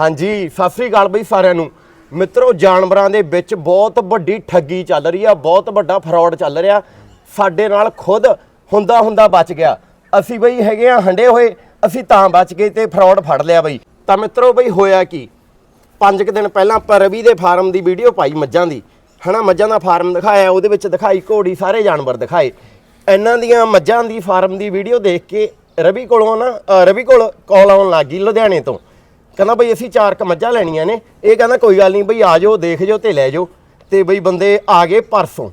ਹਾਂਜੀ ਸਤਿ ਸ੍ਰੀ ਅਕਾਲ ਬਈ ਸਾਰਿਆਂ ਨੂੰ। ਮਿੱਤਰੋ ਜਾਨਵਰਾਂ ਦੇ ਵਿੱਚ ਬਹੁਤ ਵੱਡੀ ਠੱਗੀ ਚੱਲ ਰਹੀ ਆ ਬਹੁਤ ਵੱਡਾ ਫਰਾਡ ਚੱਲ ਰਿਹਾ। ਸਾਡੇ ਨਾਲ ਖੁਦ ਹੁੰਦਾ ਹੁੰਦਾ ਬਚ ਗਿਆ। ਅਸੀਂ ਬਈ ਹੈਗੇ ਆ ਹੰਡੇ ਹੋਏ ਅਸੀਂ ਤਾਂ ਬਚ ਗਏ ਤੇ ਫਰਾਡ ਫੜ ਲਿਆ ਬਈ। ਤਾਂ ਮਿੱਤਰੋ ਬਈ ਹੋਇਆ ਕੀ? ਪੰਜ ਕੁ ਦਿਨ ਪਹਿਲਾਂ ਆਪਾਂ ਰਵੀ ਦੇ ਫਾਰਮ ਦੀ ਵੀਡੀਓ ਪਾਈ ਮੱਝਾਂ ਦੀ। ਹਨਾ ਮੱਝਾਂ ਦਾ ਫਾਰਮ ਦਿਖਾਇਆ ਉਹਦੇ ਵਿੱਚ ਦਿਖਾਈ ਘੋੜੀ ਸਾਰੇ ਜਾਨਵਰ ਦਿਖਾਏ। ਇਹਨਾਂ ਦੀਆਂ ਮੱਝਾਂ ਦੀ ਫਾਰਮ ਦੀ ਵੀਡੀਓ ਦੇਖ ਕੇ ਰਵੀ ਕੋਲੋਂ ਨਾ ਅ, ਰਵੀ ਕੋਲ ਕਾਲ ਆਉਣ ਲੱਗ ਗਈ ਲੁਧਿਆਣੇ ਤੋਂ। ਕਹਿੰਦਾ ਬਈ ਅਸੀਂ ਚਾਰ ਕ ਮੱਝਾਂ ਲੈਣੀਆਂ ਨੇ। ਇਹ ਕਹਿੰਦਾ ਕੋਈ ਗੱਲ ਨਹੀਂ ਬਈ ਆ ਜਾਓ, ਦੇਖ ਜਾਓ ਤੇ ਲੈ ਜਾਓ। ਤੇ ਬਈ ਬੰਦੇ ਆ ਗਏ ਪਰਸੋਂ।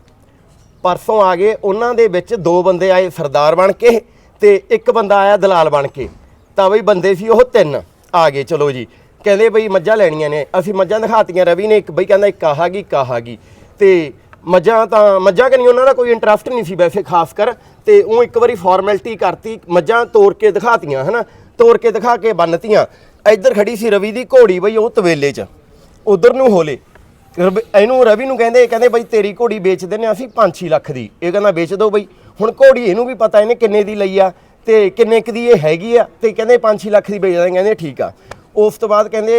ਪਰਸੋਂ ਆ ਗਏ, ਉਹਨਾਂ ਦੇ ਵਿੱਚ ਦੋ ਬੰਦੇ ਆਏ ਸਰਦਾਰ ਬਣ ਕੇ ਤੇ ਇੱਕ ਬੰਦਾ ਆਇਆ ਦਲਾਲ ਬਣ ਕੇ। ਤਾਂ ਬਈ ਬੰਦੇ ਸੀ ਉਹ ਤਿੰਨ। ਆ ਗਏ, ਚਲੋ ਜੀ। ਕਹਿੰਦੇ ਬਈ ਮੱਝਾਂ ਲੈਣੀਆਂ ਨੇ। ਅਸੀਂ ਮੱਝਾਂ ਦਿਖਾਤੀਆਂ ਰਵੀ ਨੇ, ਇੱਕ ਬਈ ਕਹਿੰਦਾ ਇੱਕ ਆਹਾਗੀ ਗਈ ਤੇ ਮੱਝਾਂ ਤਾਂ, ਮੱਝਾਂ ਕਨੀ ਉਹਨਾਂ ਦਾ ਕੋਈ ਇੰਟਰਸਟ ਨਹੀਂ ਸੀ ਵੈਸੇ ਖਾਸ ਕਰ। ਤੇ ਉਹ ਇੱਕ ਵਾਰੀ ਫਾਰਮੈਲਿਟੀ ਕਰਤੀ, ਮੱਝਾਂ ਤੋੜ ਕੇ ਦਿਖਾਤੀਆਂ, ਹਨਾ? ਤੋੜ ਕੇ ਦਿਖਾ ਕੇ ਬੰਨਤੀਆਂ। ਇੱਧਰ ਖੜੀ ਸੀ ਰਵੀ ਦੀ ਘੋੜੀ ਬਈ ਉਹ ਤਵੇਲੇ 'ਚ, ਉਧਰ ਨੂੰ ਹੋਲੇ। ਰਵੀ- ਇਹਨੂੰ ਰਵੀ ਨੂੰ ਕਹਿੰਦੇ ਕਹਿੰਦੇ ਬਈ ਤੇਰੀ ਘੋੜੀ ਵੇਚ ਦਿੰਨੇ ਆ ਅਸੀਂ 5-6 ਲੱਖ ਦੀ। ਇਹ ਕਹਿੰਦਾ ਵੇਚ ਦਿਓ ਬਈ। ਹੁਣ ਘੋੜੀ ਇਹਨੂੰ ਵੀ ਪਤਾ ਇਹਨੇ ਕਿੰਨੇ ਦੀ ਲਈ ਆ ਤੇ ਕਿੰਨੇ ਕੁ ਦੀ ਇਹ ਹੈਗੀ ਆ ਤੇ ਕਹਿੰਦੇ 5-6 ਲੱਖ ਦੀ ਵੇਚ ਦਾਂਗੇ ਕਹਿੰਦੇ ਠੀਕ ਆ। ਉਸ ਤੋਂ ਬਾਅਦ ਕਹਿੰਦੇ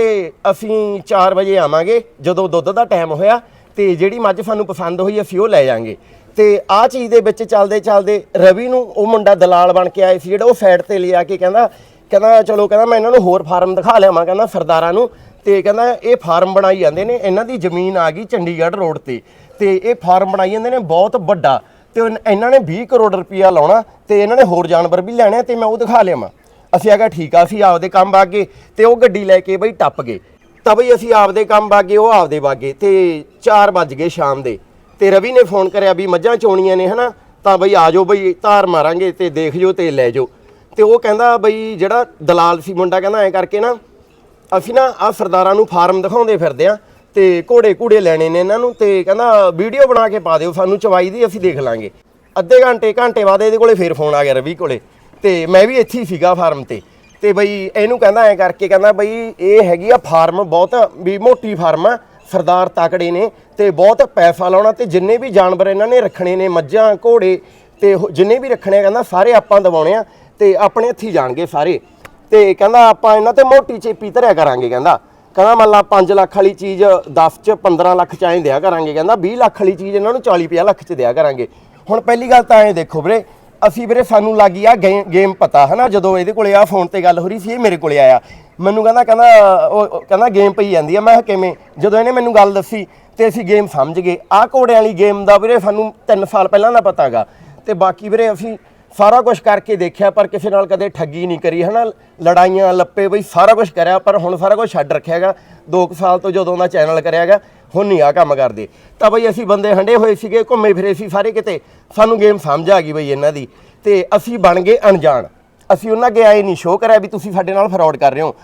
ਅਸੀਂ 4 ਵਜੇ ਆਵਾਂਗੇ, ਜਦੋਂ ਦੁੱਧ ਦਾ ਟਾਈਮ ਹੋਇਆ ਤੇ ਜਿਹੜੀ ਮੱਝ ਸਾਨੂੰ ਪਸੰਦ ਹੋਈ ਅਸੀਂ ਉਹ ਲੈ ਜਾਾਂਗੇ। ਤੇ ਆ ਚੀਜ਼ ਦੇ ਵਿੱਚ ਚੱਲਦੇ ਚੱਲਦੇ ਰਵੀ ਨੂੰ ਉਹ ਮੁੰਡਾ ਦਲਾਲ ਬਣ ਕੇ ਆਏ ਸੀ, ਜਿਹੜਾ ਉਹ ਸਾਈਡ ਤੇ ਲਿਆ ਕੇ ਕਹਿੰਦਾ ਕਹਿੰਦਾ ਚਲੋ, ਕਹਿੰਦਾ ਮੈਂ ਇਹਨਾਂ ਨੂੰ ਹੋਰ ਫਾਰਮ ਦਿਖਾ ਲਿਆਵਾਂ, ਕਹਿੰਦਾ ਸਰਦਾਰਾਂ ਨੂੰ। ਤੇ ਕਹਿੰਦਾ ਇਹ ਫਾਰਮ ਬਣਾਈ ਜਾਂਦੇ ਨੇ, ਇਹਨਾਂ ਦੀ ਜ਼ਮੀਨ ਆ ਗਈ ਚੰਡੀਗੜ੍ਹ ਰੋਡ ਤੇ। ਤੇ ਇਹ ਫਾਰਮ ਬਣਾਈ ਜਾਂਦੇ ਨੇ ਬਹੁਤ ਵੱਡਾ। ਤੇ ਉਨ- ਇਹਨਾਂ ਨੇ 20 ਕਰੋੜ ਰੁਪਇਆ ਲਾਉਣਾ ਤੇ ਇਹਨਾਂ ਨੇ ਹੋਰ ਜਾਨਵਰ ਵੀ ਲੈਣੇ ਆ ਤੇ ਮੈਂ ਉਹ ਦਿਖਾ ਲਿਆਵਾਂ। ਅਸੀਂ ਆਗਾ ਠੀਕ ਆ, ਅਸੀਂ ਆਪਦੇ ਕੰਮ ਬਾਗੇ ਤੇ ਉਹ ਗੱਡੀ ਲੈ ਕੇ ਬਈ ਟੱਪ ਗਏ। ਤਾਂ ਬਈ ਅਸੀਂ ਆਪਦੇ ਕੰਮ ਬਾਗੇ ਉਹ ਆਪਦੇ ਬਾਗੇ ਤੇ 4 ਵੱਜ ਗਏ ਸ਼ਾਮ ਦੇ। ਤੇ ਰਵੀ ਨੇ ਫੋਨ ਕਰਿਆ ਵੀ ਮੱਝਾਂ ਚੋਣੀਆਂ ਨੇ, ਹਨਾ? ਤਾਂ ਬਈ ਆ ਜਾਓ ਬਈ, ਧਾਰ ਮਾਰਾਂਗੇ ਤੇ ਦੇਖ ਜਾਓ ਤੇ ਲੈ ਜਾਓ। ਤੇ ਉਹ ਕਹਿੰਦਾ ਬਈ ਜਿਹੜਾ ਦਲਾਲ ਸੀ ਮੁੰਡਾ ਕਹਿੰਦਾ ਐ ਕਰਕੇ ਨਾ, ਅਸੀਂ ਨਾ ਆ ਸਰਦਾਰਾਂ ਨੂੰ ਫਾਰਮ ਦਿਖਾਉਂਦੇ ਫਿਰਦੇ ਆ ਤੇ ਘੋੜੇ ਘੂੜੇ ਲੈਣੇ ਨੇ ਇਹਨਾਂ ਨੂੰ ਤੇ ਕਹਿੰਦਾ ਵੀਡੀਓ ਬਣਾ ਕੇ ਪਾ ਦਿਓ, ਸਾਨੂੰ ਚਵਾਈ ਦੀ ਅਸੀਂ ਦੇਖ ਲਾਂਗੇ। ਅੱਧੇ ਘੰਟੇ ਘੰਟੇ ਬਾਅਦ ਇਹਦੇ ਕੋਲੇ ਫੇਰ ਫੋਨ ਆ ਗਿਆ ਰਵੀ ਕੋਲੇ ਤੇ ਮੈਂ ਵੀ ਇੱਥੇ ਹੀ ਸੀਗਾ ਫਾਰਮ ਤੇ। ਤੇ ਬਈ ਇਹਨੂੰ ਕਹਿੰਦਾ ਐ ਕਰਕੇ ਕਹਿੰਦਾ ਬਈ ਇਹ ਹੈਗੀ ਆ ਫਾਰਮ ਬਹੁਤ ਵੀ ਮੋਟੀ ਫਾਰਮ ਆ, ਸਰਦਾਰ ਤਾਕੜੇ ਨੇ ਤੇ ਬਹੁਤ ਪੈਸਾ ਲਾਉਣਾ ਤੇ ਜਿੰਨੇ ਵੀ ਜਾਨਵਰ ਇਹਨਾਂ ਨੇ ਰੱਖਣੇ ਨੇ, ਮੱਝਾਂ, ਘੋੜੇ ਤੇ ਉਹ ਜਿੰਨੇ ਵੀ ਰੱਖਣੇ ਆ, ਕਹਿੰਦਾ ਸਾਰੇ ਆਪਾਂ ਦਵਾਉਣੇ ਆ। ਤੇ ਆਪਣੇ ਹੱਥੀ ਜਾਣਗੇ ਸਾਰੇ। ਤੇ ਕਹਿੰਦਾ ਆਪਾਂ ਇਹਨਾਂ ਤੇ ਮੋਟੀ ਚੇਪੀ ਧਰਿਆ ਕਰਾਂਗੇ ਕਹਿੰਦਾ। ਕਹਿੰਦਾ ਮੰਨ ਲਾ 5 ਲੱਖ ਵਾਲੀ ਚੀਜ਼ 10 ਚ 15 ਲੱਖ ਚ ਐਂ ਦਿਆ ਕਰਾਂਗੇ ਕਹਿੰਦਾ 20 ਲੱਖ ਵਾਲੀ ਚੀਜ਼ ਇਹਨਾਂ ਨੂੰ 40 50 ਲੱਖ ਚ ਦਿਆ ਕਰਾਂਗੇ। ਹੁਣ ਪਹਿਲੀ ਗੱਲ ਤਾਂ ਐਂ ਦੇਖੋ ਵੀਰੇ, ਅਸੀਂ ਵੀਰੇ ਸਾਨੂੰ ਲੱਗੀ ਆ ਗੇਮ ਪਤਾ ਹਨਾ, ਜਦੋਂ ਇਹਦੇ ਕੋਲੇ ਆ ਫੋਨ ਤੇ ਗੱਲ ਹੋ ਰਹੀ ਸੀ, ਇਹ ਮੇਰੇ ਕੋਲੇ ਆਇਆ। ਮੈਨੂੰ ਕਹਿੰਦਾ ਕਹਿੰਦਾ, ਉਹ ਕਹਿੰਦਾ ਗੇਮ ਪਈ ਜਾਂਦੀ ਆ। ਮੈਂ ਕਿਹਾ ਕਿਵੇਂ? ਜਦੋਂ ਇਹਨੇ ਮੈਨੂੰ ਗੱਲ ਦੱਸੀ ਤੇ ਅਸੀਂ ਗੇਮ ਸਮਝ ਗਏ। ਆਹ ਘੋੜਿਆਂ ਵਾਲੀ ਗੇਮ ਦਾ ਵੀਰੇ ਸਾਨੂੰ 3 ਸਾਲ ਪਹਿਲਾਂ ਦਾ ਪਤਾਗਾ ਤੇ ਬਾਕੀ ਵੀਰੇ ਅਸੀਂ ਸਾਰਾ ਕੁਝ ਕਰਕੇ ਦੇਖਿਆ, ਪਰ ਕਿਸੇ ਨਾਲ ਕਦੇ ਠੱਗੀ ਨਹੀਂ ਕਰੀ, ਹਨਾ? ਲੜਾਈਆਂ, ਲੱਪੇ, ਬਈ ਸਾਰਾ ਕੁਝ ਕਰਿਆ, ਪਰ ਹੁਣ ਸਾਰਾ ਕੁਝ ਛੱਡ ਰੱਖਿਆਗਾ 2 ਸਾਲ ਤੋਂ ਜਦੋਂ ਦਾ ਚੈਨਲ ਕਰਿਆਗਾ ਹੁਣ ਨਹੀਂ ਆ ਕੰਮ ਕਰਦੇ। ਤਾਂ ਬਈ ਅਸੀਂ ਬੰਦੇ ਹੰਡੇ ਹੋਏ ਸੀਗੇ, ਘੁੰਮੇ ਫਿਰੇ ਸੀ ਸਾਰੇ ਕਿਤੇ। ਸਾਨੂੰ ਗੇਮ ਸਮਝ ਆ ਗਈ ਬਈ ਇਹਨਾਂ ਦੀ। ਤੇ ਅਸੀਂ ਬਣ ਗਏ ਅਣਜਾਣ। ਅਸੀਂ ਉਹਨਾਂ ਅੱਗੇ ਆਏ ਨਹੀਂ, ਸ਼ੋਅ ਕਰਿਆ ਵੀ ਤੁਸੀਂ ਸਾਡੇ ਨਾਲ ਫਰਾਡ ਕਰ ਰਹੇ ਹੋ।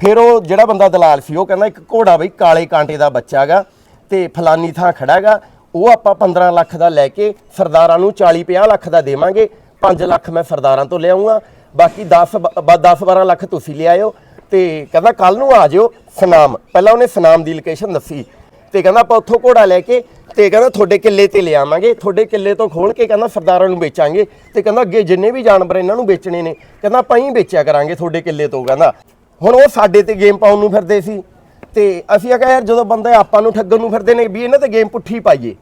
ਫਿਰ ਉਹ ਜਿਹੜਾ ਬੰਦਾ ਦਲਾਲ ਸੀ, ਉਹ ਕਹਿੰਦਾ ਇੱਕ ਘੋੜਾ ਬਈ ਕਾਲੇ ਕਾਂਟੇ ਦਾ ਬੱਚਾਗਾ ਤੇ ਫਲਾਨੀ ਥਾਂ ਖੜਾਗਾ ਉਹ ਆਪਾਂ 15 ਲੱਖ ਦਾ ਲੈ ਕੇ ਸਰਦਾਰਾਂ ਨੂੰ 40 50 ਲੱਖ ਦਾ ਦੇਵਾਂਗੇ। 5 ਲੱਖ ਮੈਂ ਸਰਦਾਰਾਂ ਤੋਂ ਲਿਆਉਂਗਾ, ਬਾਕੀ 10 10 12 ਲੱਖ ਤੁਸੀਂ ਲਿਆਇਓ ਤੇ ਕਹਿੰਦਾ ਕੱਲ ਨੂੰ ਆ ਜਿਓ ਸਨਾਮ। ਪਹਿਲਾਂ ਉਹਨੇ ਸਨਾਮ ਦੀ ਲੋਕੇਸ਼ਨ ਦੱਸੀ ਤੇ ਕਹਿੰਦਾ ਆਪਾਂ ਉੱਥੋਂ ਘੋੜਾ ਲੈ ਕੇ ਤੇ ਕਹਿੰਦਾ ਤੁਹਾਡੇ ਕਿੱਲੇ ਤੇ ਲਿਆਵਾਂਗੇ ਤੁਹਾਡੇ ਕਿੱਲੇ ਤੋਂ ਖੋਲ ਕੇ ਕਹਿੰਦਾ ਸਰਦਾਰਾਂ ਨੂੰ ਵੇਚਾਂਗੇ ਤੇ ਕਹਿੰਦਾ ਅੱਗੇ ਜਿੰਨੇ ਵੀ ਜਾਨਵਰ ਇਹਨਾਂ ਨੂੰ ਵੇਚਣੇ ਨੇ, ਕਹਿੰਦਾ ਆਪਾਂ ਹੀ ਵੇਚਿਆ ਕਰਾਂਗੇ ਤੁਹਾਡੇ ਕਿੱਲੇ ਤੋਂ ਕਹਿੰਦਾ। ਹੁਣ ਉਹ ਸਾਡੇ ਤੇ ਗੇਮ ਪਾਉਣ ਨੂੰ ਫਿਰਦੇ ਸੀ ਤੇ ਅਸੀਂ ਆਖਿਆ ਯਾਰ ਜਦੋਂ ਬੰਦਾ ਆਪਾਂ ਨੂੰ ਠੱਗਣ ਨੂੰ ਫਿਰਦੇ ਨੇ ਵੀ ਇਹਨਾਂ ਤੇ ਗੇਮ ਪੁੱਠੀ ਪਾਈਏ।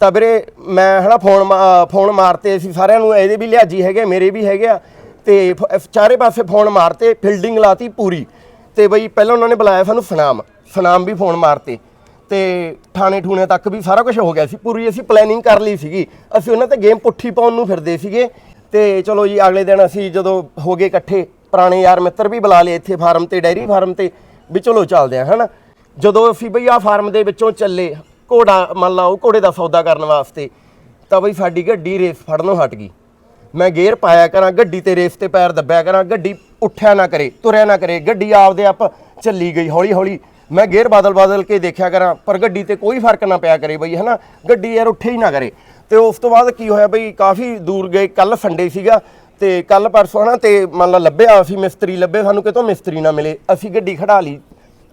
ਤਾਂ ਵੀਰੇ ਮੈਂ ਹਨਾ ਫੋਨ ਮਾ- ਫੋਨ ਮਾਰਤੇ ਅਸੀਂ ਸਾਰਿਆਂ ਨੂੰ, ਇਹਦੇ ਵੀ ਲਿਆਜੀ ਹੈਗੇ ਮੇਰੇ ਵੀ ਹੈਗੇ ਆ। ਤੇ ਫ- ਚਾਰੇ ਪਾਸੇ ਫੋਨ ਮਾਰਤੇ, ਫੀਲਡਿੰਗ ਲਾਤੀ ਪੂਰੀ। ਤੇ ਬਈ ਪਹਿਲਾਂ ਉਹਨਾਂ ਨੇ ਬੁਲਾਇਆ ਸਾਨੂੰ ਸਨਾਮ। ਸਨਾਮ ਵੀ ਫੋਨ ਮਾਰਤੇ। ਤੇ ਥਾਣੇ ਠੂਣੇ ਤੱਕ ਵੀ ਸਾਰਾ ਕੁਝ ਹੋ ਗਿਆ ਸੀ। ਪੂਰੀ ਅਸੀਂ ਪਲੈਨਿੰਗ ਕਰ ਲਈ ਸੀਗੀ। ਅਸੀਂ ਉਹਨਾਂ ਤੇ ਗੇਮ ਪੁੱਠੀ ਪਾਉਣ ਨੂੰ ਫਿਰਦੇ ਸੀਗੇ। ਤੇ ਚਲੋ ਜੀ, ਅਗਲੇ ਦਿਨ ਅਸੀਂ ਜਦੋਂ ਹੋ ਗਏ ਇਕੱਠੇ, ਪੁਰਾਣੇ ਯਾਰ ਮਿੱਤਰ ਵੀ ਬੁਲਾ ਲਏ ਇੱਥੇ ਫਾਰਮ ਤੇ, ਡੈਰੀ ਫਾਰਮ ਤੇ, ਵੀ ਚਲੋ ਚੱਲਦੇ ਆ, ਹਨਾ। ਜਦੋਂ ਅਸੀਂ ਬਈ ਆ ਫਾਰਮ ਦੇ ਵਿੱਚੋਂ ਚੱਲੇ ਘੋੜਾ ਮੰਨ ਲਾ ਉਹ ਘੋੜੇ ਦਾ ਸੌਦਾ ਕਰਨ ਵਾਸਤੇ, ਤਾਂ ਬਈ ਸਾਡੀ ਗੱਡੀ ਰੇਸ ਫੜਨੋਂ ਹਟ ਗਈ। ਮੈਂ ਗੇਅਰ ਪਾਇਆ ਕਰਾਂ, ਗੱਡੀ ਤੇ ਰੇਸ ਤੇ ਪੈਰ ਦੱਬਿਆ ਕਰਾਂ, ਗੱਡੀ ਉੱਠਿਆ ਨਾ ਕਰੇ, ਤੁਰਿਆ ਨਾ ਕਰੇ, ਗੱਡੀ ਆਪਦੇ ਆਪ ਚੱਲੀ ਗਈ ਹੌਲੀ ਹੌਲੀ ਮੈਂ ਗੇਅਰ ਬਦਲ ਬਦਲ ਕੇ ਦੇਖਿਆ ਕਰਾਂ, ਪਰ ਗੱਡੀ ਤੇ ਕੋਈ ਫ਼ਰਕ ਨਾ ਪਿਆ ਕਰੇ ਬਈ, ਹਨਾ? ਗੱਡੀ ਯਾਰ ਉੱਠੇ ਹੀ ਨਾ ਕਰੇ। ਤੇ ਉਸ ਤੋਂ ਬਾਅਦ ਕੀ ਹੋਇਆ ਬਈ, ਕਾਫੀ ਦੂਰ ਗਏ ਕੱਲ ਸੰਡੇ ਸੀਗਾ, ਤੇ ਕੱਲ ਪਰਸੋਂ ਨਾ ਤੇ ਮੰਨ ਲਾ ਲੱਭਿਆ ਅਸੀਂ, ਮਿਸਤਰੀ ਲੱਭੇ, ਸਾਨੂੰ ਕਿਤੋਂ ਮਿਸਤਰੀ ਨਾ ਮਿਲੇ। ਅਸੀਂ ਗੱਡੀ ਖੜਾ ਲਈ,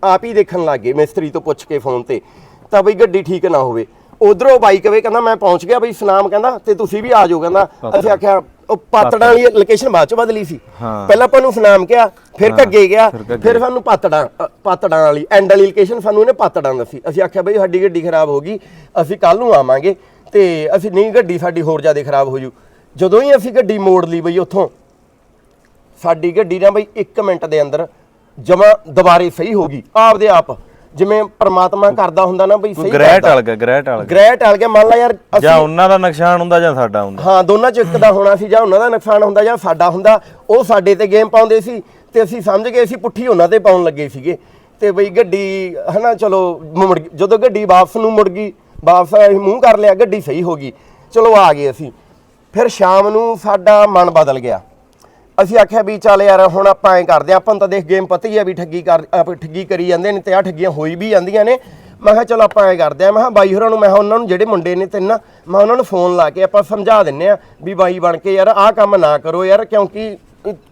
ਆਪ ਹੀ ਦੇਖਣ ਲੱਗ ਗਏ ਮਿਸਤਰੀ ਤੋਂ ਪੁੱਛ ਕੇ ਫੋਨ ਤੇ। ਤਾਂ ਬਈ ਗੱਡੀ ਠੀਕ ਨਾ ਹੋਵੇ। ਉਧਰੋਂ ਬਾਈਕ ਵੇ ਕਹਿੰਦਾ ਮੈਂ ਪਹੁੰਚ ਗਿਆ ਬਈ ਸਨਾਮ ਕਹਿੰਦਾ ਤੇ ਤੁਸੀਂ ਵੀ ਆ ਜਾਓ। ਕਹਿੰਦਾ ਅਸੀਂ ਆਖਿਆ ਉਹ ਪਾਤੜਾਂ ਵਾਲੀ ਲੋਕੇਸ਼ਨ ਬਾਅਦ ਚ ਬਦਲੀ ਸੀ। ਪਹਿਲਾਂ ਆਪਾਂ ਨੂੰ ਸੁਨਾਮ ਕਿਹਾ ਫਿਰ ਘੱਗੇ ਗਿਆ ਫਿਰ ਸਾਨੂੰ ਪਾਤੜਾਂ ਪਾਤੜਾਂ ਵਾਲੀ ਐਂਡ ਵਾਲੀ ਲੋਕੇਸ਼ਨ ਸਾਨੂੰ ਇਹਨੇ ਪਾਤੜਾਂ ਦੱਸੀ। ਅਸੀਂ ਆਖਿਆ ਬਈ ਸਾਡੀ ਗੱਡੀ ਖਰਾਬ ਹੋ ਗਈ ਅਸੀਂ ਕੱਲ ਨੂੰ ਆਵਾਂਗੇ ਤੇ ਅਸੀਂ ਨਹੀਂ ਗੱਡੀ ਸਾਡੀ ਹੋਰ ਜ਼ਿਆਦਾ ਖਰਾਬ ਹੋ ਜੂ। ਜਦੋਂ ਹੀ ਅਸੀਂ ਗੱਡੀ ਮੋੜ ਲਈ ਬਈ ਉੱਥੋਂ ਸਾਡੀ ਗੱਡੀ ਨਾ ਬਈ 1 ਮਿੰਟ ਦੇ ਅੰਦਰ ਜਮਾ ਦੁਬਾਰੇ ਸਹੀ ਹੋ ਗਈ ਆਪਦੇ ਆਪ। ਜਿਵੇਂ ਪ੍ਰਮਾਤਮਾ ਕਰਦਾ ਹੁੰਦਾ ਨਾ ਬਈ ਸਹੀ ਗ੍ਰਹਿ ਕਰਦਾ। ਟਲ ਗਿਆ ਗ੍ਰਹਿ ਟਲ ਗਿਆ ਗ੍ਰਹਿ ਟਲ ਗਿਆ ਮੰਨ ਲਾ ਯਾਰ ਜਾਂ ਉਹਨਾਂ ਦਾ ਨੁਕਸਾਨ ਹੁੰਦਾ ਜਾਂ ਸਾਡਾ ਹੁੰਦਾ। ਹਾਂ ਦੋਨਾਂ ਚ ਇੱਕ ਦਾ ਹੋਣਾ ਸੀ ਜਾਂ ਉਹਨਾਂ ਦਾ ਨੁਕਸਾਨ ਹੁੰਦਾ ਜਾਂ ਸਾਡਾ ਹੁੰਦਾ। ਉਹ ਸਾਡੇ ਤੇ ਗੇਮ ਪਾਉਂਦੇ ਸੀ ਤੇ ਅਸੀਂ ਸਮਝ ਗਏ ਅਸੀਂ ਪੁੱਠੀ ਉਹਨਾਂ ਤੇ ਪਾਉਣ ਲੱਗੇ ਸੀਗੇ। ਤੇ ਬਈ ਗੱਡੀ ਹਨਾ ਚਲੋ ਮੁੜ ਗਈ। ਜਦੋਂ ਗੱਡੀ ਵਾਪਸ ਨੂੰ ਮੁੜ ਗਈ ਵਾਪਸ ਅਸੀਂ ਮੂੰਹ ਕਰ ਲਿਆ ਗੱਡੀ ਸਹੀ ਹੋ ਗਈ। ਚਲੋ ਆ ਗਏ ਅਸੀਂ। ਫਿਰ ਸ਼ਾਮ ਨੂੰ ਸਾਡਾ ਮਨ ਬਦਲ ਗਿਆ। ਅਸੀਂ ਆਖਿਆ ਵੀ ਚੱਲ ਯਾਰ ਹੁਣ ਆਪਾਂ ਐਂ ਕਰਦੇ ਆਪਾਂ ਨੂੰ ਤਾਂ ਦੇਖ ਗੇਮ ਪਤਾ ਹੀ ਆ ਵੀ ਠੱਗੀ ਕਰ ਆਪ ਠੱਗੀ ਕਰੀ ਜਾਂਦੇ ਨੇ ਤੇ ਆ ਠੱਗੀਆਂ ਹੋਈ ਵੀ ਜਾਂਦੀਆਂ ਨੇ। ਮੈਂ ਕਿਹਾ ਚਲੋ ਆਪਾਂ ਐਂ ਕਰਦੇ ਆ ਮੈਂ ਕਿਹਾ ਬਾਈ ਹੋਰਾਂ ਨੂੰ ਮੈਂ ਕਿਹਾ ਉਹਨਾਂ ਨੂੰ ਜਿਹੜੇ ਮੁੰਡੇ ਨੇ ਤਿੰਨ ਮੈਂ ਉਹਨਾਂ ਨੂੰ ਫੋਨ ਲਾ ਕੇ ਆਪਾਂ ਸਮਝਾ ਦਿੰਨੇ ਆ ਵੀ ਬਾਈ ਬਣ ਕੇ ਯਾਰ ਆਹ ਕੰਮ ਨਾ ਕਰੋ ਯਾਰ ਕਿਉਂਕਿ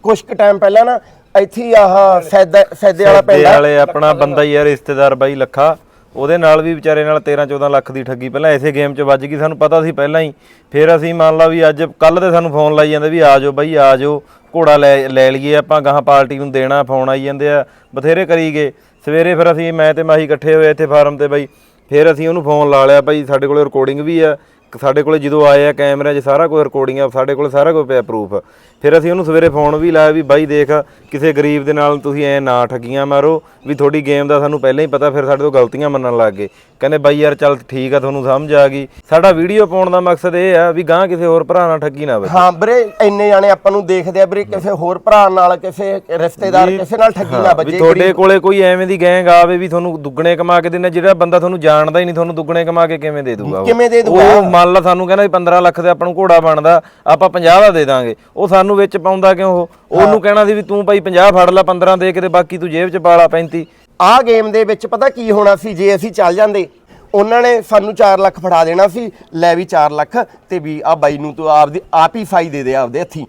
ਕੁਝ ਕੁ ਟਾਈਮ ਪਹਿਲਾਂ ਨਾ ਇੱਥੇ ਆਹ ਸੈਦੇ ਸੈਦੇ ਵਾਲਾ ਪਿੰਡ ਆ। ਵਾਲੇ ਆਪਣਾ ਬੰਦਾ ਹੀ ਆ ਰਿਸ਼ਤੇਦਾਰ ਬਾਈ ਲੱਖਾ। ਉਹਦੇ ਨਾਲ ਵੀ ਵਿਚਾਰੇ ਨਾਲ 13 14 ਲੱਖ ਦੀ ਠੱਗੀ ਪਹਿਲਾਂ ਇਸੇ ਗੇਮ 'ਚ ਵੱਜ ਗਈ, ਸਾਨੂੰ ਪਤਾ ਸੀ ਪਹਿਲਾਂ ਹੀ। ਫਿਰ ਅਸੀਂ ਮੰਨ ਲਾ ਵੀ ਅੱਜ ਕੱਲ ਤੇ ਸਾਨੂੰ ਫੋਨ ਲਾਈ ਜਾਂਦੇ ਵੀ ਆ ਜਾਓ ਬਾਈ, ਆ ਜਾਓ, ਘੋੜਾ ਲੈ ਲੈ ਲਈਏ ਆਪਾਂ, ਗਾਹਾਂ ਪਾਰਟੀ ਨੂੰ ਦੇਣਾ ਫੋਨ ਆਈ ਜਾਂਦੇ ਆ, ਬਥੇਰੇ ਕਰੀ ਗਏ। ਸਵੇਰੇ ਫਿਰ ਅਸੀਂ, ਮੈਂ ਤੇ ਮਾਹੀ ਇਕੱਠੇ ਹੋਏ ਇੱਥੇ ਫਾਰਮ ਤੇ ਬਾਈ, ਫਿਰ ਅਸੀਂ ਉਹਨੂੰ ਫੋਨ ਲਾ ਲਿਆ ਬਾਈ, ਸਾਡੇ ਕੋਲੇ ਰਿਕਾਰਡਿੰਗ ਵੀ ਆ ਸਾਡੇ ਕੋਲੇ ਜਦੋਂ ਆਏ ਆ ਕੈਮਰੇ 'ਚ ਸਾਰਾ ਕੁਝ ਰਿਕਾਰਡਿੰਗ ਸਾਡੇ ਕੋਲੇ ਸਾਰਾ ਕੁਝ ਪਿਆ ਪ੍ਰੂਫ ਫਿਰ ਅਸੀਂ ਉਹਨੂੰ ਸਵੇਰੇ ਫੋਨ ਵੀ ਲਾਇਆ ਵੀ ਬਾਈ ਦੇਖ, ਕਿਸੇ ਗਰੀਬ ਦੇ ਨਾਲ ਤੁਸੀਂ ਐ ਨਾ ਠੱਗੀਆਂ ਮਾਰੋ ਵੀ ਤੁਹਾਡੀ ਗੇਮ ਦਾ ਸਾਨੂੰ ਪਹਿਲਾਂ ਹੀ ਪਤਾ, ਫਿਰ ਸਾਡੇ ਤੋਂ ਗਲਤੀਆਂ ਮੰਨਣ ਲੱਗ ਗਏ। ਕਹਿੰਦੇ ਬਾਈ ਯਾਰ ਚੱਲ ਠੀਕ ਆ ਤੁਹਾਨੂੰ ਸਮਝ ਆ ਗਈ। ਸਾਡਾ ਵੀਡੀਓ ਪਾਉਣ ਦਾ ਮਕਸਦ ਇਹ ਆ ਵੀ ਗਾਂ ਕਿਸੇ ਹੋਰ ਭਰਾ ਨਾਲ ਠੱਗੀ ਨਾ ਵੱਜੇ। ਹਾਂ ਵੀਰੇ ਇੰਨੇ ਜਾਣੇ ਆਪਾਂ ਨੂੰ ਦੇਖਦੇ ਆ ਵੀਰੇ ਕਿਸੇ ਹੋਰ ਭਰਾ ਨਾਲ ਕਿਸੇ ਰਿਸ਼ਤੇਦਾਰ ਕਿਸੇ ਨਾਲ ਠੱਗੀ ਨਾ ਵੀ ਵੱਜੇ ਤੁਹਾਡੇ ਕੋਲੇ ਕੋਈ ਐਵੇਂ ਦੀ ਗੈਂਗ ਆਵੇ ਵੀ ਤੁਹਾਨੂੰ ਦੁੱਗਣੇ ਕਮਾ ਕੇ ਦੇਣਾ ਜਿਹੜਾ ਬੰਦਾ ਤੁਹਾਨੂੰ ਜਾਣਦਾ ਹੀ ਨਹੀਂ ਤੁਹਾਨੂੰ ਦੁੱਗਣੇ ਕਮਾ ਕੇ ਕਿਵੇਂ ਦੇ ਦੂਗਾ? ਕਿਵੇਂ ਦੇ ਦੂਗਾ? ਉਹ ਮੰਨ ਲਾ ਸਾਨੂੰ ਕਹਿੰਦਾ ਵੀ 15 ਲੱਖ ਦੇ ਆਪਾਂ ਨੂੰ ਘੋੜਾ ਬਣਦਾ ਆਪਾਂ 50 ਦਾ ਦੇ ਦਾਂਗੇ। ਉਹ ਸਾਨੂੰ ਵਿੱਚ ਪਾਉਂਦਾ ਕਿਉਂ ਉਹ? ਉਹਨੂੰ ਕਹਿਣਾ ਸੀ ਵੀ ਤੂੰ ਭਾਈ 50 ਫੜ ਲੈ 15 ਦੇ ਕੇ ਤੇ ਬਾਕੀ ਤੂੰ ਜੇਬ 'ਚ ਪਾ ਲਾ 35 ਆਹ ਗੇਮ ਦੇ ਵਿੱਚ ਪਤਾ ਕੀ ਹੋਣਾ ਸੀ, ਜੇ ਅਸੀਂ ਚੱਲ ਜਾਂਦੇ, ਉਹਨਾਂ ਨੇ ਸਾਨੂੰ 4 ਲੱਖ ਫੜਾ ਦੇਣਾ ਸੀ, ਲੈ ਵੀ 4 ਲੱਖ, ਤੇ ਵੀ ਆ ਬਾਈ ਨੂੰ ਤੂੰ ਆਪਦੀ ਆਪ ਹੀ ਫਾਈ ਦੇ ਦੇ ਆਪਦੇ ਹੱਥੀ।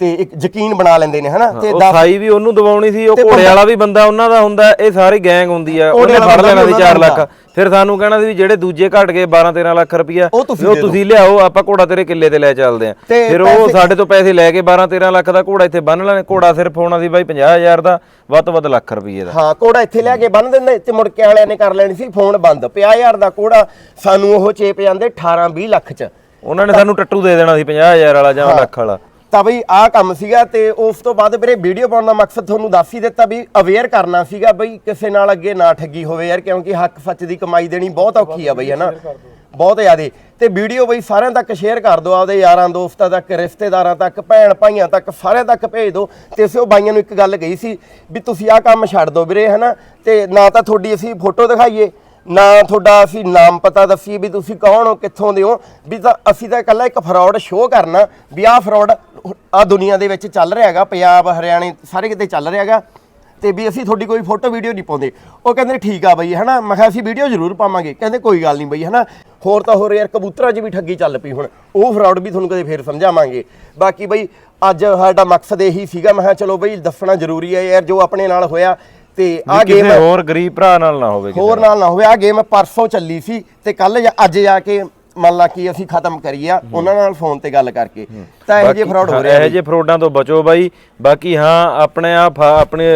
ਤੇ ਇੱਕ ਯਕੀਨ ਬਣਾ ਲੈਂਦੇ ਨੇ ਹਨਾ? ਤੇ ਉਹ ਦਸ ਸਾਈ ਵੀ ਉਹਨੂੰ ਦਵਾਉਣੀ ਸੀ ਉਹ ਘੋੜੇ ਵਾਲਾ ਵੀ ਬੰਦਾ ਉਹਨਾਂ ਦਾ ਹੁੰਦਾ ਇਹ ਸਾਰੀ ਗੈਂਗ ਹੁੰਦੀ ਆ ਘੋੜੇ ਉਹਨੇ ਫੜ ਲੈਣਾ ਸੀ ਉਹਨਾਂ 4 ਦਾ ਲੱਖ। ਫਿਰ ਸਾਨੂੰ ਕਹਿਣਾ ਸੀ ਵੀ ਜਿਹੜੇ ਦੂਜੇ ਘਟ ਗਏ 12 13 ਲੱਖ ਰੁਪਈਆ ਉਹ ਤੁਸੀਂ ਵੀ ਦੇ ਦਿਓ। ਤੁਸੀਂ ਲਿਆਓ ਆਪਾਂ ਘੋੜਾ ਤੇਰੇ ਕਿੱਲੇ ਤੇ ਲੈ ਚੱਲਦੇ ਆ। ਤੇ ਫਿਰ ਉਹ ਸਾਡੇ ਤੋਂ ਪੈਸੇ ਲੈ ਕੇ 12 13 ਲੱਖ ਦਾ ਘੋੜਾ ਇੱਥੇ ਬੰਨ ਲੈਣੇ ਘੋੜਾ ਸਿਰਫ ਹੋਣਾ ਸੀ ਬਾਈ 50000 ਦਾ ਵੱਧ ਤੋਂ ਵੱਧ ਲੱਖ ਰੁਪਈਏ ਦਾ। ਹਾਂ ਕੋੜਾ ਇੱਥੇ ਲਿਆ ਕੇ ਬੰਨ ਦਿੰਦੇ ਤੇ ਮੁੜ ਕੇ ਵਾਲਿਆਂ ਨੇ ਕਰ ਲੈਣੀ ਸੀ ਫੋਨ ਬੰਦ। 50000 ਦਾ ਕੋੜਾ ਸਾਨੂੰ ਉਹ ਚੇਪ ਜਾਂਦੇ 18 20 ਲੱਖ ਚ। ਉਹਨਾਂ ਨੇ ਸਾਨੂੰ ਟੱਟੂ ਦੇ ਦੇਣਾ ਸੀ 50000 ਵਾਲਾ ਜਾਂ ਲੱਖ ਵਾਲਾ। ਤਾਂ ਬਈ ਆਹ ਕੰਮ ਸੀਗਾ ਤੇ ਉਸ ਤੋਂ ਬਾਅਦ ਵੀਰੇ ਵੀਡੀਓ ਪਾਉਣ ਦਾ ਮਕਸਦ ਤੁਹਾਨੂੰ ਦੱਸ ਹੀ ਦਿੱਤਾ ਵੀ ਅਵੇਅਰ ਕਰਨਾ ਸੀਗਾ ਬਈ ਕਿਸੇ ਨਾਲ ਅੱਗੇ ਨਾ ਠੱਗੀ ਹੋਵੇ ਯਾਰ, ਕਿਉਂਕਿ ਹੱਕ ਸੱਚ ਦੀ ਕਮਾਈ ਦੇਣੀ ਬਹੁਤ ਔਖੀ ਆ ਬਈ, ਹਨਾ? ਬਹੁਤ ਜ਼ਿਆਦੇ। ਤੇ ਵੀਡੀਓ ਬਈ ਸਾਰਿਆਂ ਤੱਕ ਸ਼ੇਅਰ ਕਰ ਦਿਓ, ਆਪਦੇ ਯਾਰਾਂ, ਦੋਸਤਾਂ ਤੱਕ, ਰਿਸ਼ਤੇਦਾਰਾਂ ਤੱਕ, ਭੈਣ ਭਾਈਆਂ ਤੱਕ, ਸਾਰਿਆਂ ਤੱਕ ਭੇਜ ਦਿਓ। ਤੇ ਅਸੀਂ ਉਹ ਬਾਈਆਂ ਨੂੰ ਇੱਕ ਗੱਲ ਕਹੀ ਸੀ ਵੀ ਤੁਸੀਂ ਆਹ ਕੰਮ ਛੱਡ ਦਿਓ ਵੀਰੇ, ਹਨਾ? ਤੇ ਨਾ ਤਾਂ ਤੁਹਾਡੀ ਅਸੀਂ ਫੋਟੋ ਦਿਖਾਈਏ ਨਾ ਤੁਹਾਡਾ ਅਸੀਂ ਨਾਮ ਪਤਾ ਦੱਸੀਏ ਵੀ ਤੁਸੀਂ ਕੌਣ ਹੋ, ਕਿੱਥੋਂ ਦੇ ਹੋ। ਵੀ ਤਾਂ ਅਸੀਂ ਤਾਂ ਇਕੱਲਾ ਇੱਕ ਫਰਾਡ ਸ਼ੋਅ ਕਰਨਾ, ਵੀ ਆਹ ਫਰਾਡ ਆ ਦੁਨੀਆ ਦੇ ਵਿੱਚ ਚੱਲ ਰਿਹਾ ਹੈਗਾ, ਪੰਜਾਬ, ਹਰਿਆਣੇ ਸਾਰੇ ਕਿਤੇ ਚੱਲ ਰਿਹਾ ਹੈਗਾ। ਤੇ ਵੀ ਅਸੀਂ ਤੁਹਾਡੀ ਕੋਈ ਫੋਟੋ ਵੀਡੀਓ ਨਹੀਂ ਪਾਉਂਦੇ। ਉਹ ਕਹਿੰਦੇ ਠੀਕ ਆ ਬਈ, ਹਨਾ? ਮੈਂ ਕਿਹਾ, ਅਸੀਂ ਵੀਡੀਓ ਜ਼ਰੂਰ ਪਾਵਾਂਗੇ। ਕਹਿੰਦੇ, ਕੋਈ ਗੱਲ ਨਹੀਂ ਬਈ, ਹਨਾ? ਹੋਰ ਤਾਂ ਹੋਰ ਯਾਰ, ਕਬੂਤਰਾਂ 'ਚ ਵੀ ਠੱਗੀ ਚੱਲ ਪਈ ਹੁਣ। ਉਹ ਫਰਾਡ ਵੀ ਤੁਹਾਨੂੰ ਕਦੇ ਫੇਰ ਸਮਝਾਵਾਂਗੇ। ਬਾਕੀ ਬਈ, ਅੱਜ ਸਾਡਾ ਮਕਸਦ ਇਹੀ ਸੀਗਾ, ਮੈਂ ਕਿਹਾ, ਚਲੋ ਬਈ, ਦੱਸਣਾ ਜ਼ਰੂਰੀ ਹੈ ਯਾਰ, ਜੋ ਆਪਣੇ ਨਾਲ ਹੋਇਆ ਤੇ ਆ ਗੇਮ ਕਿਸੇ ਹੋਰ ਗਰੀਬ ਭਰਾ ਨਾਲ ਨਾ ਹੋਵੇ ਕਿਸੇ ਹੋਰ ਨਾਲ ਨਾ ਹੋਵੇ। ਆ ਗੇਮ ਪਰਸੋਂ ਚੱਲੀ ਸੀ ਤੇ ਕੱਲ ਅੱਜ ਜਾ ਕੇ ਮੰਨ ਲਾ ਕਿ ਅਸੀਂ ਖਤਮ ਕਰੀ ਆ ਉਹਨਾਂ ਨਾਲ ਫੋਨ ਤੇ ਗੱਲ ਕਰਕੇ। ਤਾਂ ਇਹੋ ਜਿਹੇ ਫਰਾਡ ਹੋ ਰਹੇ ਇਹੋ ਜਿਹੇ ਫਰੋਡਾਂ ਤੋਂ ਬਚੋ ਬਾਈ। ਬਾਕੀ ਹਾਂ ਆਪਣੇ ਆ ਆਪਣੇ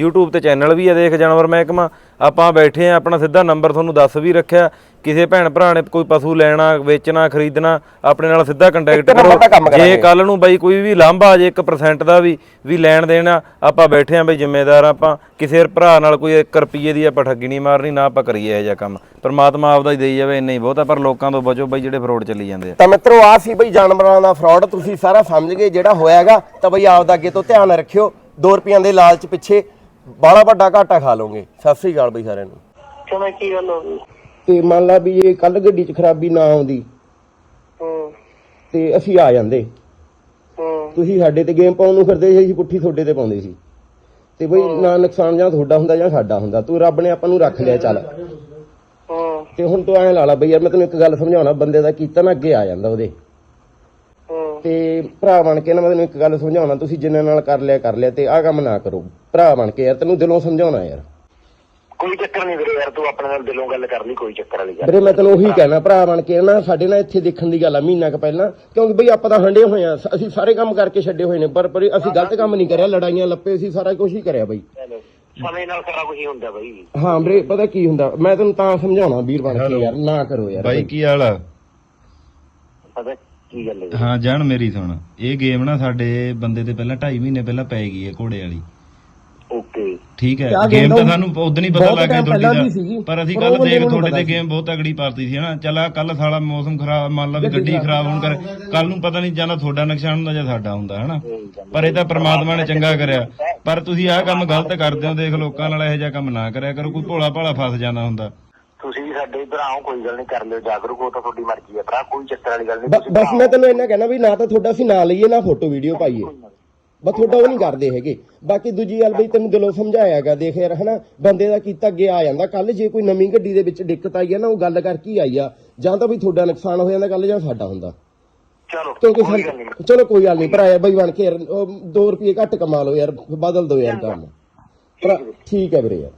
YouTube ਤੇ ਚੈਨਲ ਵੀ ਆ ਦੇਖ ਜਾਨਵਰ ਮਹਿਕਮਾ। ਆਪਾਂ ਬੈਠੇ ਆ ਆਪਣਾ ਸਿੱਧਾ ਨੰਬਰ ਤੁਹਾਨੂੰ ਦੱਸ ਵੀ ਰੱਖਿਆ। ਕਿਸੇ ਭੈਣ ਭਰਾ ਨੇ ਕੋਈ ਪਸ਼ੂ ਲੈਣਾ ਵੇਚਣਾ ਖਰੀਦਣਾ ਆਪਣੇ ਨਾਲ ਸਿੱਧਾ ਕੰਟੈਕਟ ਇੱਕ ਕਰੋ। ਜੇ ਕਰਾਂਗੇ। ਕੱਲ ਨੂੰ ਬਾਈ ਕੋਈ ਵੀ ਲਾਂਭਾ ਆ ਜੇ 1% ਦਾ ਵੀ ਵੀ ਲੈਣ ਦੇਣਾ ਆਪਾਂ ਬੈਠੇ ਆ ਬਈ ਜ਼ਿੰਮੇਦਾਰ ਆਪਾਂ। ਕਿਸੇ ਭਰਾ ਨਾਲ ਕੋਈ 1 ਰੁਪਏ ਦੀ ਆਪਾਂ ਠੱਗੀ ਨਹੀਂ ਮਾਰਨੀ ਨਾ ਆਪਾਂ ਕਰੀਏ ਇਹ ਜਿਹਾ ਕੰਮ। ਪਰਮਾਤਮਾ ਆਪਦਾ ਹੀ ਦੇਈ ਜਾਵੇ ਇੰਨਾ ਹੀ ਬਹੁਤ ਆ ਪਰ ਲੋਕਾਂ ਤੋਂ ਬਚੋ ਬਾਈ ਜਿਹੜੇ ਫਰੋਡ ਚੱਲੀ ਜਾਂਦੇ ਆ। ਤਾਂ ਮਿੱਤਰੋ ਆ ਸੀ ਬਈ ਜਾਨਵਰਾਂ ਦਾ ਫਰਾਡ ਤੁਸੀਂ ਸਾਰਾ ਸਮਝ ਗਏ ਜਿਹੜਾ ਹੋਇਆਗਾ ਤਾਂ ਬਈ ਆਪਦਾ ਅੱਗੇ ਤੋਂ ਧਿਆਨ ਰੱਖਿਓ। 2 ਰੁਪਈਆਂ ਦੇ ਲਾਲਚ ਪਿੱਛੇ ਬਾਲਾ ਵੱਡਾ ਘਾਟਾ ਖਾ ਲਓਗੇ। ਸਤਿ ਸ੍ਰੀ ਅਕਾਲ ਬਈ ਸਾਰਿਆਂ ਨੂੰ। ਕਿਵੇਂ ਕੀ ਗੱਲ ਹੋ ਗਈ? ਤੇ ਮੰਨ ਲਾ ਵੀ ਇਹ ਕੱਲ ਗੱਡੀ 'ਚ ਖਰਾਬੀ ਨਾ ਆਉਂਦੀ। ਹੂੰ। ਤੇ ਅਸੀਂ ਆ ਜਾਂਦੇ। ਹੂੰ। ਤੁਸੀਂ ਸਾਡੇ ਤੇ ਗੇਮ ਪਾਉਣ ਨੂੰ ਫਿਰਦੇ ਸੀ ਅਸੀਂ ਪੁੱਠੀ ਤੁਹਾਡੇ ਤੇ ਪਾਉਂਦੇ ਸੀ। ਤੇ ਬਈ ਨਾ ਨੁਕਸਾਨ ਜਾਂ ਤੁਹਾਡਾ ਹੁੰਦਾ ਜਾਂ ਸਾਡਾ ਹੁੰਦਾ ਤੂੰ ਰੱਬ ਨੇ ਆਪਾਂ ਨੂੰ ਰੱਖ ਲਿਆ ਚੱਲ। ਹੂੰ। ਤੇ ਹੁਣ ਤੂੰ ਐਂ ਲਾ ਲਾ ਬਈ ਯਾਰ ਮੈਂ ਤੈਨੂੰ ਇੱਕ ਗੱਲ ਸਮਝਾਉਣਾ ਬੰਦੇ ਦਾ ਕੀਤਾ ਨਾ ਅੱਗੇ ਆ ਜਾਂਦਾ ਉਹਦੇ। ਤੇ ਭਰਾ ਬਣ ਕੇ ਨਾ ਮੈਂ ਤੈਨੂੰ ਇੱਕ ਗੱਲ ਸਮਝਾਉਣਾ ਤੁਸੀਂ ਜਿੰਨੇ ਨਾਲ ਕਰ ਲਿਆ ਕਰ ਲਿਆ ਤੇ ਆਹ ਕੰਮ ਨਾ ਕਰੋ। ਭਰਾ ਬਣ ਕੇ ਯਾਰ ਤੈਨੂੰ ਦਿਲੋਂ ਸਮਝਾਉਣਾ ਯਾਰ। ਕੋਈ ਚੱਕਰ ਨਹੀਂ ਵੀਰੇ ਯਾਰ ਤੂੰ ਆਪਣੇ ਨਾਲ ਦਿਲੋਂ ਗੱਲ ਕਰ ਲਈ ਕੋਈ ਚੱਕਰ ਵਾਲੀ ਗੱਲ ਵੀਰੇ ਮੈਂ ਤੈਨੂੰ ਉਹੀ ਕਹਿਣਾ ਭਰਾ ਬਣ ਕੇ ਨਾ ਸਾਡੇ ਨਾਲ ਇੱਥੇ ਦੇਖਣ ਦੀ ਗੱਲ ਆ ਮਹੀਨਾ ਕੁ ਪਹਿਲਾਂ। ਕਿਉਂਕਿ ਬਈ ਆਪਾਂ ਤਾਂ ਹੰਡੇ ਹੋਏ ਆ ਅਸੀਂ ਸਾਰੇ ਕੰਮ ਕਰਕੇ ਛੱਡੇ ਹੋਏ ਨੇ ਪਰ ਪਰ ਅਸੀਂ ਗਲਤ ਕੰਮ ਨਹੀਂ ਕਰਿਆ ਲੜਾਈਆਂ ਲੱਪੇ ਅਸੀਂ ਸਾਰਾ ਕੁਝ ਹੀ ਕਰਿਆ ਬਈ। ਚਲੋ ਸਮੇਂ ਨਾਲ ਸਾਰਾ ਕੁਝ ਹੀ ਹੁੰਦਾ ਬਾਈ। ਹਾਂ ਵੀਰੇ ਪਤਾ ਕੀ ਹੁੰਦਾ ਮੈਂ ਤੈਨੂੰ ਤਾਂ ਸਮਝਾਉਣਾ ਵੀਰ ਬਣ ਕੇ ਯਾਰ ਨਾ ਕਰੋ ਯਾਰ ਬਾਈ ਕੀ ਹਾਲ ਆ? ਪਤਾ ਕੀ ਗੱਲ ਹੈ? ਹਾਂ ਜਾਣ ਮੇਰੀ ਸੁਣ। ਇਹ ਗੇਮ ਨਾ ਸਾਡੇ ਬੰਦੇ ਤੇ ਪਹਿਲਾਂ 2.5 ਮਹੀਨੇ ਪਹਿਲਾਂ ਪੈ ਗਈ ਹੈ ਘੋੜੇ ਵਾਲੀ। ਠੀਕ ਹੈ ਗੇਮ ਤਾਂ ਸਾਨੂੰ ਉਦੋਂ ਹੀ ਪਤਾ ਲੱਗ ਗਿਆ ਤੁਹਾਡੀ ਦੀ ਪਰ ਅਸੀਂ ਕੱਲ ਦੇਖ ਤੁਹਾਡੇ ਤੇ। ਗੇਮ ਬਹੁਤ ਤਗੜੀ ਪਾਰਤੀ ਸੀ ਹਨਾ? ਚਲਾ ਕੱਲ ਸਾਲਾ ਮੌਸਮ ਖਰਾਬ ਮੰਨ ਲਾ ਵੀ ਗੱਡੀ ਖਰਾਬ ਹੋਣ ਕਰ ਕੱਲ ਨੂੰ ਪਤਾ ਨਹੀਂ ਜਾਂਦਾ ਤੁਹਾਡਾ ਨੁਕਸਾਨ ਹੁੰਦਾ ਜਾਂ ਸਾਡਾ ਹੁੰਦਾ ਹਨਾ? ਪਰ ਇਹ ਤਾਂ ਪ੍ਰਮਾਤਮਾ ਨੇ ਚੰਗਾ ਕਰਿਆ। ਪਰ ਤੁਸੀਂ ਆਹ ਕੰਮ ਗਲਤ ਕਰਦੇ ਹੋ ਦੇਖ ਲੋਕਾਂ ਨਾਲ ਇਹੋ ਜਿਹਾ ਕੰਮ ਨਾ ਕਰਿਆ ਕਰੋ ਕੋਈ ਭੋਲਾ ਭਾਲਾ ਫਸ ਜਾਂਦਾ ਹੁੰਦਾ। ਤੁਸੀਂ ਵੀ ਸਾਡੇ ਭਰਾ ਹੋ ਕੋਈ ਗੱਲ ਨਹੀਂ ਕਰ ਲਿਓ ਜਾਗਰੂਕ ਹੋ ਤਾਂ ਤੁਹਾਡੀ ਮਰਜ਼ੀ ਹੈ ਭਰਾ ਕੋਈ ਚੱਕਰ ਵਾਲੀ ਗੱਲ ਨਹੀਂ ਬਸ ਮੈਂ ਤੈਨੂੰ ਇੰਨਾ ਕਹਿਣਾ ਵੀ ਨਾ ਤਾਂ ਤੁਹਾਡਾ ਅਸੀਂ ਨਾਂ ਲਈਏ ਨਾ ਫੋਟੋ ਵੀਡੀਓ ਪਾਈਏ। ਬਸ ਤੁਹਾਡਾ ਉਹ ਨਹੀਂ ਕਰਦੇ ਹੈਗੇ। ਬਾਕੀ ਦੂਜੀ ਗੱਲ ਬਈ ਤੈਨੂੰ ਦਿਲੋਂ ਸਮਝਾਇਆਗਾ ਦੇਖ ਯਾਰ ਹਨਾ? ਬੰਦੇ ਦਾ ਕੀਤਾ ਅੱਗੇ ਆ ਜਾਂਦਾ। ਕੱਲ ਜੇ ਕੋਈ ਨਵੀਂ ਗੱਡੀ ਦੇ ਵਿੱਚ ਦਿੱਕਤ ਆਈ ਆ ਨਾ ਉਹ ਗੱਲ ਕਰਕੇ ਹੀ ਆਈ ਆ? ਜਾਂ ਤਾਂ ਵੀ ਤੁਹਾਡਾ ਨੁਕਸਾਨ ਹੋ ਜਾਂਦਾ ਕੱਲ ਜਾਂ ਸਾਡਾ ਹੁੰਦਾ। ਚਲੋ ਚਲੋ ਕੋਈ ਗੱਲ ਨਹੀਂ ਭਰਾ ਯਾਰ ਬਈ ਬਣ ਕੇ ਯਾਰ 2 ਰੁਪਏ ਘੱਟ ਕਮਾ ਲਓ ਯਾਰ ਬਦਲ ਦਿਓ ਯਾਰ ਕੰਮ। ਠੀਕ ਹੈ ਵੀਰੇ ਯਾਰ।